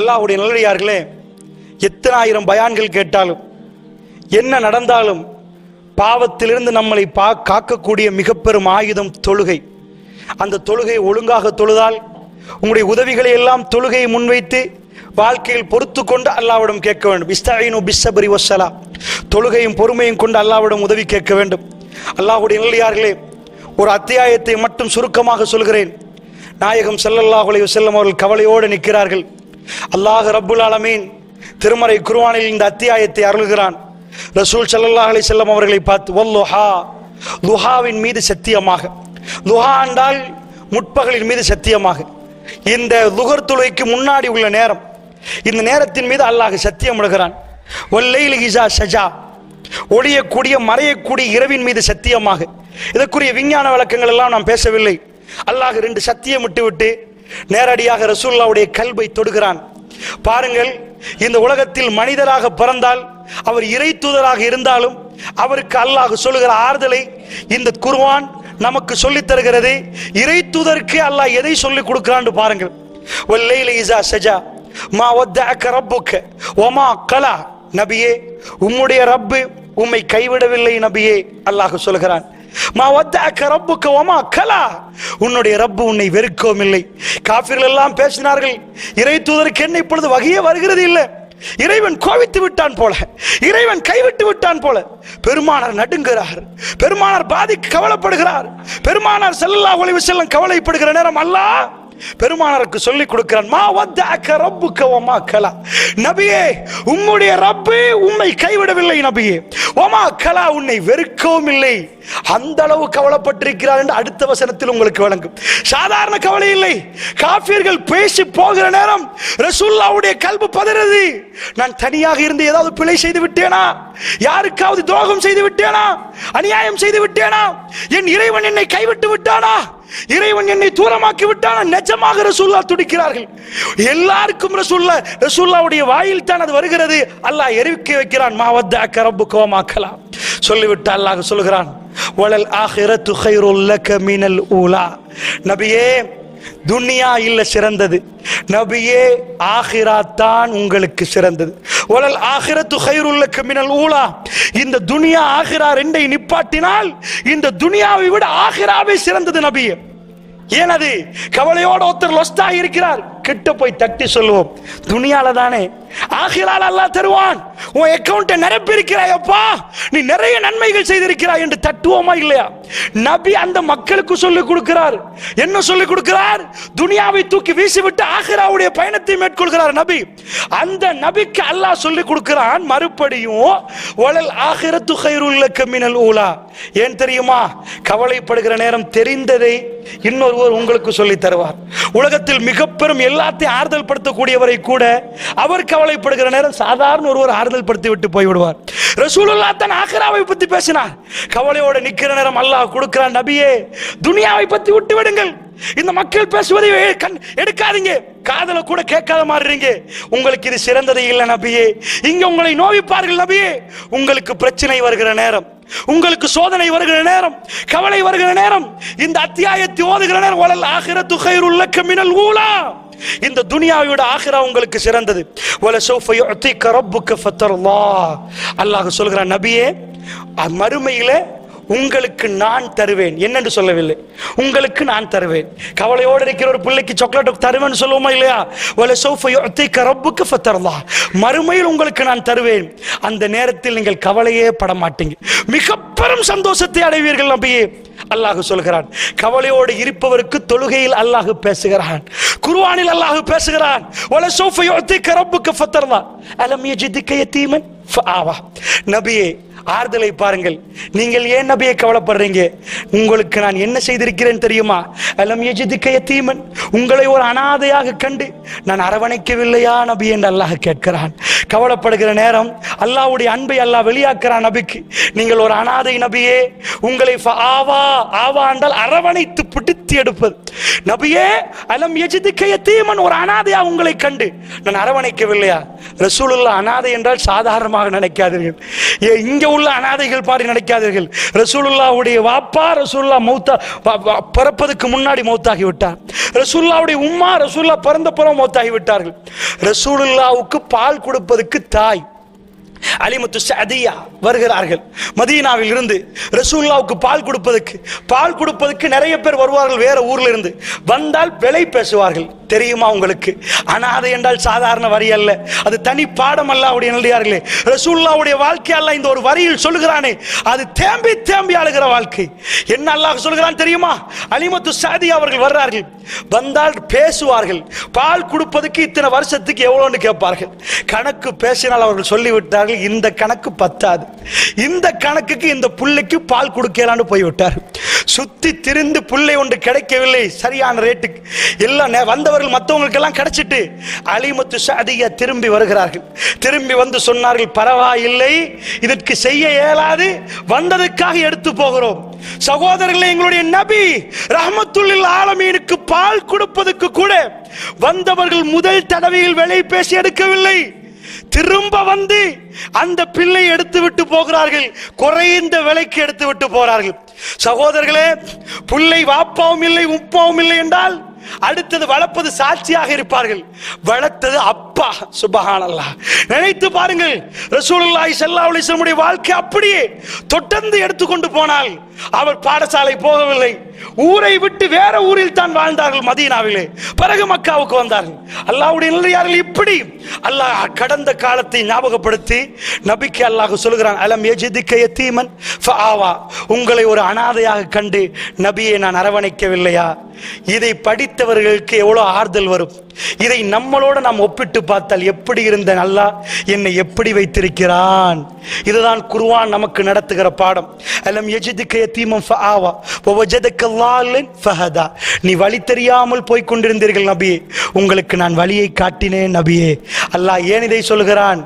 அல்லாஹுடைய நல்லடியார்களே எத்தனை ஆயிரம் பயான்கள் கேட்டாலும் என்ன நடந்தாலும் பாவத்திலிருந்து நம்மளை பா காக்கக்கூடிய மிகப்பெரும் ஆயுதம் தொழுகை. அந்த தொழுகை ஒழுங்காக தொழுதால் உங்களுடைய உதவிகளை எல்லாம் தொழுகையை முன்வைத்து வாழ்க்கையில் பொறுத்து கொண்டு அல்லாவிடம் கேட்க வேண்டும். இஸ்தாயினு பிஸ்ஸபரி வசலா தொழுகையும் பொறுமையும் கொண்டு அல்லாவிடம் உதவி கேட்க வேண்டும். அல்லாஹுடைய நல்லியார்களே ஒரு அத்தியாயத்தை மட்டும் சுருக்கமாக சொல்கிறேன். நாயகம் செல்லல்லாஹுலே செல்லும் அவர்கள் கவலையோடு நிற்கிறார்கள். அல்லாஹ் ரப்புல் ஆலமீன் திருமறை குருவானில் இந்த அத்தியாயத்தை அருள்கிறான். ரசூல் ஸல்லல்லாஹு அலி செல்லம் அவர்களை பார்த்து வல்லுஹா லுஹாவின் மீது சத்தியமாக. லுஹா என்றால் முற்பகலின் மீது சத்தியமாக. இந்த துகர் துளைக்கு முன்னாடி உள்ள நேரம். இந்த நேரத்தின் மீது அல்லாஹ் சத்தியம் இடுகிறான் ஒல்லைல் இசா சஜா ஒளியக்கூடிய மறையக்கூடிய இரவின் மீது சத்தியமாக. இதற்குரிய விஞ்ஞான விளக்கங்கள் எல்லாம் நாம் பேசவில்லை. அல்லாஹ் ரெண்டு சத்தியம் விட்டு விட்டு நேரடியாக ரசூல்லாவுடைய கல்வை தொடுகிறான். பாருங்கள் இந்த உலகத்தில் மனிதராக பிறந்தால் அவர் இறை தூதராக இருந்தாலும் அவருக்கு அல்லாஹ் சொல்லுகிற ஆறுதலை இந்த குருவான் நமக்கு சொல்லித் தருகிறது. இறை தூதருக்கு அல்லாஹ் எதை சொல்லிக் கொடுக்கிறான்னு பாருங்கள். வல்லைல இசா சஜா மா வத்தஅக ரப்புக்க வமா கலா. நபியே உம்முடைய ரப்பு உம்மை கைவிடவில்லை நபியே அல்லாஹ் சொல்கிறான் மா வத்தாக்க ரப்புக்க வமா கலா. உன்னுடைய ரப்பு உன்னை வெறுக்கவும் இல்லை. காஃபிர்கள் எல்லாம் பேசினார்கள். இறை தூதருக்கு என்ன இப்பொழுது வகையே வருகிறது இல்லை. இறைவன் கோவித்து விட்டான் போல. இறைவன் கைவிட்டு விட்டான் போல. பெருமானார் நடுங்குகிறார். பெருமானார் பாதிக்கு கவலைப்படுகிறார். பெருமானார் ஸல்லல்லாஹு அலைஹி செல்லும் கவலைப்படுகிற நேரம் அல்லாஹ் பெருமானருக்கு சொல்லி கொடுக்கிறான் மா வத்தஅக ரப்புக்க வமா கலா. நபியே உம்முடைய ரப்பு உம்மை கைவிடவில்லை நபியே. ஒமா கலா உன்னை வெறுக்கவும் இல்லை. அந்த அளவு கவலைப்பட்டிருக்கிறார் என்று அடுத்த வசனத்தில் உங்களுக்கு வழங்கும் சாதாரண கவலை இல்லை. காஃபியர்கள் பேசி போகிற நேரம் ரசூல்லாவுடைய கல்பு பதறது. நான் தனியாக இருந்து ஏதாவது பிழை செய்து விட்டேனா? யாருக்காவது துரோகம் செய்து விட்டேனா? அநியாயம் செய்து விட்டேனா? என் இறைவன் என்னை கைவிட்டு விட்டானா? இறைவன் என்னை தூரமாக்கி விட்டான் நிஜமாக ரசூல்லா துடிக்கிறார்கள். எல்லாருக்கும் ரசூல்லா ரசூல்லாவுடைய வாயில் தான் அது வருகிறது. அல்லாஹ் எரிவிக்க வைக்கிறான். மாவத்த கரப்பு கோமாக்கலாம் சொல்லிவிட்டு அல்லாஹ் சொல்கிறான். வளல் ஆஹிரத்து கைருல் கமினல் ஊலா. நபியே துனியா இல்ல சிறந்தது. நபியே ஆஹிரா தான் உங்களுக்கு சிறந்தது. ஒலல் ஆஹிரத்து கைருல்லக்க மினல் ஊலா. இந்த துனியா ஆஹிரா ரெண்டை நிப்பாட்டினால் இந்த துனியாவை விட ஆஹிராவே சிறந்தது நபியே ஏனது கவலையோட ஒருத்தர் லொஸ்டா இருக்கிறார். கிட்ட போய் தட்டி சொல்லுவோம். துணியால தானே. ஆகிரால் அல்லாஹ் தருவான். உன் அக்கவுண்ட்டை நிரப்பியிருக்கிறாயப்பா. நீ நிறைய நன்மைகள் செய்திருக்கிறாய் என்று தட்டுவோமா இல்லையா? நபி அந்த மக்களுக்கு சொல்லிக் கொடுக்கிறார். என்ன சொல்லிக் கொடுக்கிறார்? துனியாவை தூக்கி வீசிவிட்டு ஆகிராவுடைய பயணத்தை மேற்கொள்கிறார் நபி. அந்த நபிக்கு அல்லாஹ் சொல்லி கொடுக்கிறான் மறுபடியும் வளல் ஆஹிரத்து கயிறுள்ள கம்மினல் ஊலா. ஏன் தெரியுமா? கவலைப்படுகிற நேரம் தெரிந்ததை இன்னொருவர் உங்களுக்கு சொல்லி தருவார். உலகத்தில் மிக பெரும் எல்லாத்தையும் ஆறுதல் படுத்தக்கூடியவரை கூட அவர் கவலைப்படுகிற நேரம் சாதாரண ஒருவர் ஆறுதல் படுத்தி விட்டு போய்விடுவார். ரசூலுல்லா தன் ஆக்ராவை பத்தி பேசினார். கவலையோட நிக்கிற நேரம் அல்லாஹ் கொடுக்கிறான் நபியே துனியாவை பத்தி விட்டு விடுங்கள். இந்த மக்கள் பேசுவதை கண் எடுக்காதீங்க. காதல கூட கேட்காத மாறுறீங்க உங்களுக்கு இது சிறந்தது இல்லை நபியே. இங்க உங்களை நோவிப்பார்கள் நபியே. உங்களுக்கு பிரச்சனை வருகிற நேரம். உங்களுக்கு சோதனை வருகிற நேரம் கவலை வருகிற நேரம் இந்த அத்தியாயத்தை ஓதுகிற நேரம் வளல் ஆகிற துகைருள்ள மினல் ஊலா. இந்த துனியாவோட ஆகிரா உங்களுக்கு சிறந்தது. வல சௌஃப யுஅதிக ரப்புக ஃபத்தர்லாஹ் அல்லாஹ் சொல்கிறான் நபியே அ- மறுமையிலே உங்களுக்கு நான் தருவேன். என்னென்று சொல்லவில்லை. உங்களுக்கு நான் தருவேன். கவலையோடு இருக்கிற ஒரு பிள்ளைக்கு சாக்லேட் தருவேன் சொல்லுவோமா இல்லையா? வல சௌஃப ரப்புக்கு ரப்புக மறுமையில் உங்களுக்கு நான் தருவேன். அந்த நேரத்தில் நீங்கள் கவலையே பட மாட்டீங்க. மிக பெரும் சந்தோஷத்தை அடைவீர்கள் நபியே. அல்லாஹு சொல்கிறான். கவலையோடு இருப்பவருக்கு தொழுகையில் அல்லாஹு பேசுகிறான். குருவானில் அல்லாஹு பேசுகிறான். வல சௌஃப ரப்புக்கு ரப்புக ஃபத்தர்லாஹ் அலம் யஜிதுக யதீமன்? நபியே ஆறுதலை பாருங்கள். நீங்கள் ஏன் நபியை கவலைப்படுறீங்க? உங்களுக்கு நான் என்ன செய்திருக்கிறேன் தெரியுமா? அலம் எஜிதிக்கைய தீமன் உங்களை ஒரு அனாதையாக கண்டு நான் அரவணைக்கவில்லையா நபி? என்று அல்லாஹ் கேட்கிறான். கவலைப்படுகிற நேரம் அல்லாவுடைய அன்பை அல்லாஹ் வெளியாக்குறான் நபிக்கு. நீங்கள் ஒரு அனாதை நபியே உங்களை ஆவா ஆவா என்றால் அரவணைத்து பிடித்து பிரித்து எடுப்பது நபியே அலம் எஜிதுக்க யத்தீமன் ஒரு அனாதையா உங்களை கண்டு. நான் அரவணைக்கவில்லையா? ரசூலுல்லா அனாதை என்றால் சாதாரணமாக நினைக்காதீர்கள். ஏ, இங்க உள்ள அனாதைகள் பாடி நினைக்காதீர்கள். ரசூலுல்லாவுடைய வாப்பா ரசூல்லா மௌத்தா பிறப்பதுக்கு முன்னாடி மௌத்தாகி விட்டார் ரசூல்லாவுடைய உம்மா ரசூல்லா பிறந்த பிறகு மௌத்தாகி விட்டார்கள் ரசூலுல்லாவுக்கு பால் கொடுப்பதுக்கு தாய். அலிமுத்து சதியா வருகிறார்கள். மதீனாவில் இருந்து ரசூல்லாவுக்கு பால் கொடுப்பதற்கு பால் கொடுப்பதற்கு நிறைய பேர் வருவார்கள் வேற ஊர்ல இருந்து. வந்தால் விலை பேசுவார்கள். தெரியுமா உங்களுக்கு? அனாதை என்றால் சாதாரண வரி அல்ல. அது தனி பாடம் அல்ல அப்படி எழுதியார்களே ரசூல்லாவுடைய வாழ்க்கையல்ல இந்த ஒரு வரியில் சொல்லுகிறானே. அது தேம்பி தேம்பி அழுகிற வாழ்க்கை. என்ன அல்லாஹ் சொல்கிறான் தெரியுமா? அலிமத்து சாதி அவர்கள் வர்றார்கள். வந்தால் பேசுவார்கள். பால் கொடுப்பதுக்கு இத்தனை வருஷத்துக்கு எவ்வளோன்னு கேட்பார்கள். கணக்கு பேசினால் அவர்கள் சொல்லிவிட்டார்கள் இந்த கணக்கு பத்தாது. இந்த கணக்குக்கு இந்த புள்ளைக்கு பால் கொடுக்கலான்னு போய்விட்டார் சுத்தி திரிந்து புள்ளை ஒன்று கிடைக்கவில்லை சரியான ரேட்டுக்கு எல்லாம் நே- வந்தவர்கள் மற்றவங்களுக்கெல்லாம் கிடைச்சிட்டு அலிமத்து சாதியா திரும்பி வருகிறார்கள். திரும்பி வந்து சொன்னார்கள் பரவாயில்லை இதற்கு செய்ய இயலாது வந்ததுக்காக எடுத்து போகிறோம். சகோதரர்களே எங்களுடைய நபி ரஹமத்துல்லில் ஆலமீனுக்கு பால் கொடுப்பதற்கு கூட வந்தவர்கள் முதல் தடவையில் விலை பேசி எடுக்கவில்லை. திரும்ப வந்து அந்த பிள்ளை எடுத்து விட்டு போகிறார்கள். குறைந்த விலைக்கு எடுத்து விட்டு போறார்கள் சகோதரர்களே புள்ளை வாப்பாவும் இல்லை உப்பாவும் இல்லை என்றால் அடுத்தது வளர்ப்பது சாட்சியாக இருப்பார்கள். வளர்த்தது அப்பா சுபஹானல்லாஹ் நினைத்து பாருங்கள் ரசூலுல்லாஹி ஸல்லல்லாஹு அலைஹி வஸல்லம் வாழ்க்கை அப்படியே தொடர்ந்து எடுத்துக்கொண்டு போனால் அவர் பாடசாலை போகவில்லை. ஊரை விட்டு வேற ஊரில் தான் வாழ்ந்தார்கள் மதீனாவிலே. பிறகு மக்காவுக்கு வந்தார்கள். அல்லாவுடைய நிலையார்கள் இப்படி. அல்லாஹ் கடந்த காலத்தை ஞாபகப்படுத்தி நபிக்கு அல்லாஹ் சொல்கிறான் அலம் எஜிதிக்க எத்தீமன் ஆவா உங்களை ஒரு அனாதையாக கண்டு நபியை நான் அரவணைக்கவில்லையா? இதை படித்தவர்களுக்கு எவ்வளவு ஆறுதல் வரும். இதை நம்மளோட நாம் ஒப்பிட்டு பார்த்தால் எப்படி இருந்த அல்லாஹ்? என்னை எப்படி வைத்திருக்கிறான்? இதுதான் குருவான் நமக்கு நடத்துகிற பாடம். அலம் எஜிதுக்க எத்தீமம் ஆவா வவஜதக்க லாலன் ஃபஹதா. நீ வழி தெரியாமல் போய் கொண்டிருந்தீர்கள் நபியே. உங்களுக்கு நான் வழியை காட்டினேன் நபியே. அல்லாஹ் ஏன் இதை சொல்கிறான்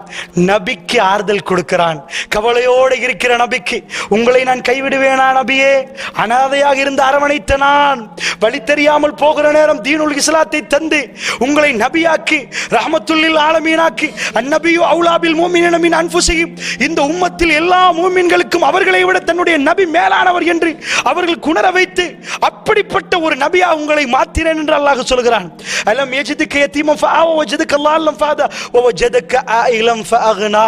நபிக்கு ஆறுதல் கொடுக்கிறான். கவலையோடு இருக்கிற நபிக்கு உங்களை நான் கைவிடுவேனா நபியே? அனாதையாக இருந்து அரவணைத்த நான். வழி தெரியாமல் போகிற நேரம் தீனுல் இஸ்லாத்தை தந்து உங்களை நபியாக்கி ரஹமத்துல்லில் ஆலமீனாக்கி அந்நபியு அவுலாபில் மூமின் அன்புசையும் இந்த உம்மத்தில் எல்லா மூமின்களுக்கும் அவர்களை விட தன்னுடைய நபி மேலானவர் என்று அவர்கள் குணர வைத்து அப்படிப்பட்ட ஒரு நபியா உங்களை மாத்தினேன் என்று அல்லாஹ் சொல்கிறான் அலம் ஏத்தி யதீமன் ஃபஆவ வஜதுக்க லால்லம் ஃபஆதா வஜதுக்க ஆயிலம் ஃபஅக்னா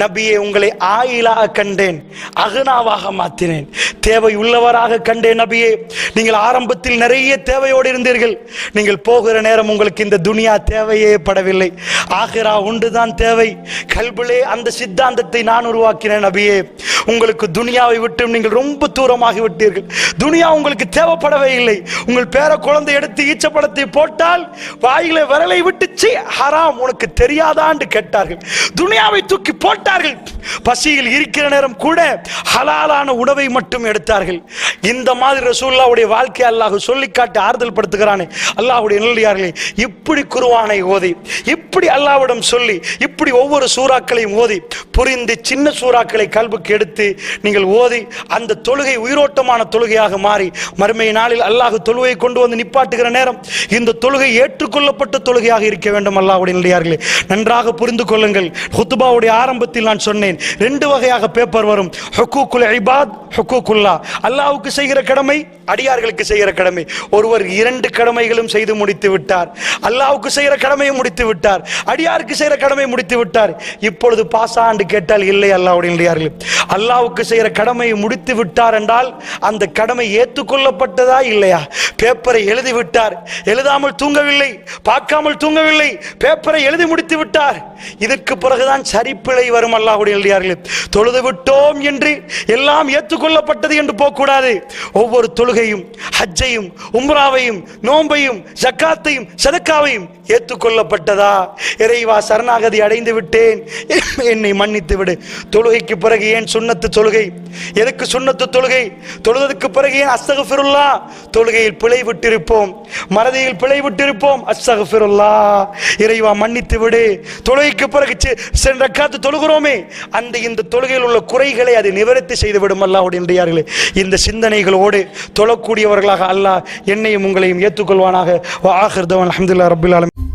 நபியே உங்களை ஆயிலாக கண்டேன் அகனாவாக மாத்தினேன் தேவை உள்ளவராக கண்டேன் நபியே. நீங்கள் ஆரம்பத்தில் நிறைய தேவையோடு இருந்தீர்கள். நீங்கள் போகிற நேரம் உங்களுக்கு இந்த துனியா தேவையே படவில்லை. ஆகிரா உண்டுதான் தேவை. கல்பிலே அந்த சித்தாந்தத்தை நான் உருவாக்கினேன் நபியே. உங்களுக்கு துனியாவை விட்டு நீங்கள் ரொம்ப தூரமாகி விட்டீர்கள். துனியா உங்களுக்கு தேவைப்படவே இல்லை. உங்கள் பேர குழந்தை எடுத்து ஈச்சப்படத்தை போட்டால் வாயிலே விரலை விட்டு சீ ஹராம் உனக்கு தெரியாதான்னு கேட்டார்கள். துனியாவை தூக்கி போட்டார்கள். பசியில் இருக்கிற நேரம் கூட ஹலாலான உணவை மட்டும் எடுத்தார்கள். இந்த மாதிரி ரசூல்லாவுடைய வாழ்க்கை அல்லாஹ் சொல்லி காட்டி ஆறுதல் படுத்துகிறானே. அல்லாஹுடைய நல்லடியார்களே இப்படி குருவானை ஓதி இப்படி அல்லாவிடம் சொல்லி இப்படி ஒவ்வொரு சூறாக்களையும் ஓதி புரிந்து சின்ன சூறாக்களை கல்புக்கு எடுத்து நீங்கள் ஓதி அந்த தொழுகை உயிரோட்டமான தொழுகையாக மாறி மறுமை நாளில் அல்லாஹ் தொழுகை கொண்டு வந்து நிப்பாட்டுகிற நேரம் இந்த தொழுகை ஏற்றுக்கொள்ளப்பட்ட தொழுகையாக இருக்க வேண்டும் அல்லாஹ்வுடைய நல்லடியார்களே நன்றாக புரிந்து கொள்ளுங்கள். ஹுத்துபாவுடைய ஆரம்பத்தில் நான் சொன்னேன் ரெண்டு வகையாக பேப்பர் வரும். ஹுக்கூக்குல் இபாத் ஹுக்கூக்குல்லா அல்லாஹ்வுக்கு செய்கிற கடமை அடியார்களுக்கு செய்கிற கடமை. ஒருவர் இரண்டு கடமைகளும் செய்து முடித்து விட்டார். அல்லாவுக்கு செய்கிற கடமையும் முடித்து விட்டார். அடியாருக்கு செய்கிற கடமை முடித்து விட்டார். இப்பொழுது பாசா என்று கேட்டால் இல்லை அல்லாவுடைய நல்லடியார்களே அல்லாஹ்வுக்கு செய்கிற கடமையை முடித்து விட்டார் என்றால் அந்த கடமை ஏற்றுக்கொள்ளப்பட்டதா இல்லையா? பேப்பரை எழுதி விட்டார். எழுதாமல் தூங்கவில்லை. பார்க்காமல் தூங்கவில்லை. பேப்பரை எழுதி முடித்து விட்டார் இதற்கு பிறகுதான் சரிப்பிழை வரும் அல்லாஹுடைய நல்லடியார்களே தொழுது விட்டோம் என்று எல்லாம் ஏற்றுக்கொள்ளப்பட்டது என்று போகக்கூடாது. ஒவ்வொரு தொழுகையும் ஹஜ்ஜையும் உம்ராவையும் நோம்பையும் ஜக்காத்தையும் சதக்காவையும் ஏற்றுக்கொள்ளப்பட்டதா? இறைவா சரணாகதி அடைந்து விட்டேன். என்னை மன்னித்து விடு. தொழுகைக்கு பிறகு ஏன் சுண்ணத்து தொழுகை? எதுக்கு சுண்ணத்து தொழுகை? தொழுதற்கு பிறகு ஏன் அஸ்தகஃபிருல்லா தொழுகையில் பிழை விட்டிருப்போம். மறதியில் பிழை விட்டிருப்போம். அஸ்தகஃபிருல்லா இறைவா மன்னித்து விடு. தொழுகை தொழுகைக்கு பிறகு சென்ற காத்து தொழுகிறோமே அந்த இந்த தொழுகையில் உள்ள குறைகளை அது நிவர்த்தி செய்துவிடும் அல்லாஹ்வுடைய என்றார்களே இந்த சிந்தனைகளோடு தொழக்கூடியவர்களாக அல்லாஹ் என்னையும் உங்களையும் ஏற்றுக்கொள்வானாக. ஆஹிர்தவன் அஹமதுல்லா ரபுல்லாலும்